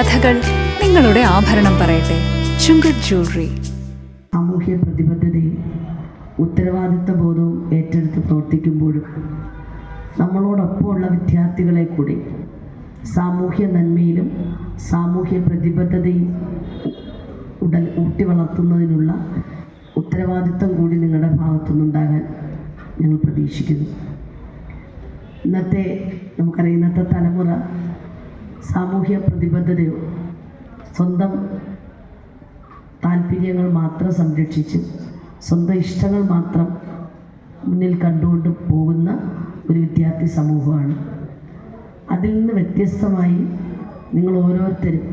കഥകൾ നിങ്ങളുടെ ആഭരണം പറയട്ടെ. ചുങ്കത് ജ്വല്ലറി. സാമൂഹ്യ പ്രതിബദ്ധതയും ഉത്തരവാദിത്വ ബോധവും ഏറ്റെടുത്ത് പ്രവർത്തിക്കുമ്പോഴും നമ്മളോടൊപ്പമുള്ള വിദ്യാർത്ഥികളെ കൂടി സാമൂഹ്യ നന്മയിലും സാമൂഹ്യ പ്രതിബദ്ധതയും ഉടൽ ഊട്ടി വളർത്തുന്നതിനുള്ള ഉത്തരവാദിത്വം കൂടി നിങ്ങളുടെ ഭാഗത്തുനിന്നുണ്ടാകാൻ ഞങ്ങൾ പ്രതീക്ഷിക്കുന്നു. ഇന്നത്തെ നമുക്കറിയാം ഇന്നത്തെ തലമുറ സാമൂഹ്യ പ്രതിബദ്ധതയോ സ്വന്തം താല്പര്യങ്ങൾ മാത്രം സംരക്ഷിച്ച് സ്വന്തം ഇഷ്ടങ്ങൾ മാത്രം മുന്നിൽ കണ്ടുകൊണ്ട് പോകുന്ന ഒരു വിദ്യാർത്ഥി സമൂഹമാണ്. അതിൽ നിന്ന് വ്യത്യസ്തമായി നിങ്ങൾ ഓരോരുത്തരും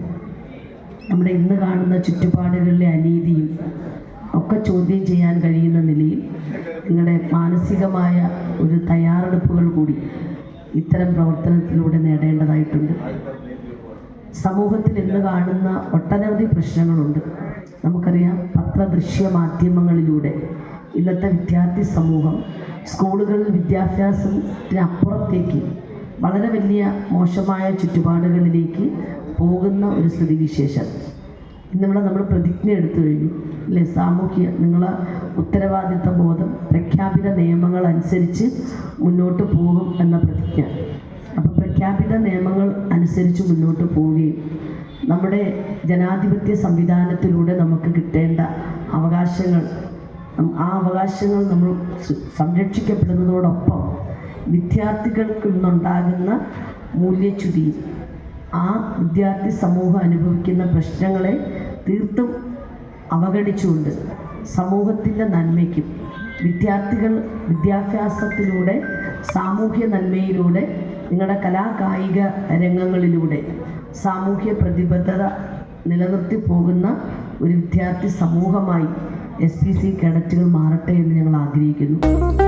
നമ്മുടെ ഇന്ന് കാണുന്ന ചുറ്റുപാടുകളിലെ അനീതിയും ഒക്കെ ചോദ്യം ചെയ്യാൻ കഴിയുന്ന നിലയിൽ നിങ്ങളുടെ മാനസികമായ ഒരു തയ്യാറെടുപ്പുകൾ കൂടി ഇത്തരം പ്രവർത്തനത്തിലൂടെ നേടേണ്ടതായിട്ടുണ്ട്. സമൂഹത്തിൽ ഇന്ന് കാണുന്ന ഒട്ടനവധി പ്രശ്നങ്ങളുണ്ട്. നമുക്കറിയാം പത്രദൃശ്യ മാധ്യമങ്ങളിലൂടെ ഇന്നത്തെ വിദ്യാർത്ഥി സമൂഹം സ്കൂളുകളിൽ വിദ്യാഭ്യാസത്തിന് അപ്പുറത്തേക്ക് വളരെ വലിയ മോശമായ ചുറ്റുപാടുകളിലേക്ക് പോകുന്ന ഒരു സ്ഥിതിവിശേഷം. ഇന്നിവിടെ നമ്മൾ പ്രതിജ്ഞ എടുത്തു കഴിഞ്ഞു. അല്ലേ? സാമൂഹ്യ നിങ്ങൾ ഉത്തരവാദിത്വ ബോധം പ്രഖ്യാപിത നിയമങ്ങൾ അനുസരിച്ച് മുന്നോട്ട് പോകും എന്ന പ്രതിജ്ഞ. അപ്പോൾ പ്രഖ്യാപിത നിയമങ്ങൾ അനുസരിച്ച് മുന്നോട്ട് പോവുകയും നമ്മുടെ ജനാധിപത്യ സംവിധാനത്തിലൂടെ നമുക്ക് കിട്ടേണ്ട അവകാശങ്ങൾ ആ അവകാശങ്ങൾ നമ്മൾ സംരക്ഷിക്കപ്പെടുന്നതോടൊപ്പം വിദ്യാർത്ഥികൾക്ക് ഇന്നുണ്ടാകുന്ന മൂല്യച്യുതിയും ആ വിദ്യാർത്ഥി സമൂഹം അനുഭവിക്കുന്ന പ്രശ്നങ്ങളെ തീർത്തും അവഗണിച്ചുകൊണ്ട് സമൂഹത്തിന്റെ നന്മയ്ക്കും വിദ്യാർത്ഥികൾ വിദ്യാഭ്യാസത്തിലൂടെ സാമൂഹ്യ നന്മയിലൂടെ നിങ്ങളുടെ കലാകായിക രംഗങ്ങളിലൂടെ സാമൂഹ്യ പ്രതിബദ്ധത നിലനിർത്തി പോകുന്ന ഒരു വിദ്യാർത്ഥി സമൂഹമായി എസ് പി സി കേഡറ്റുകൾ മാറട്ടെ എന്ന് ഞങ്ങൾ ആഗ്രഹിക്കുന്നു.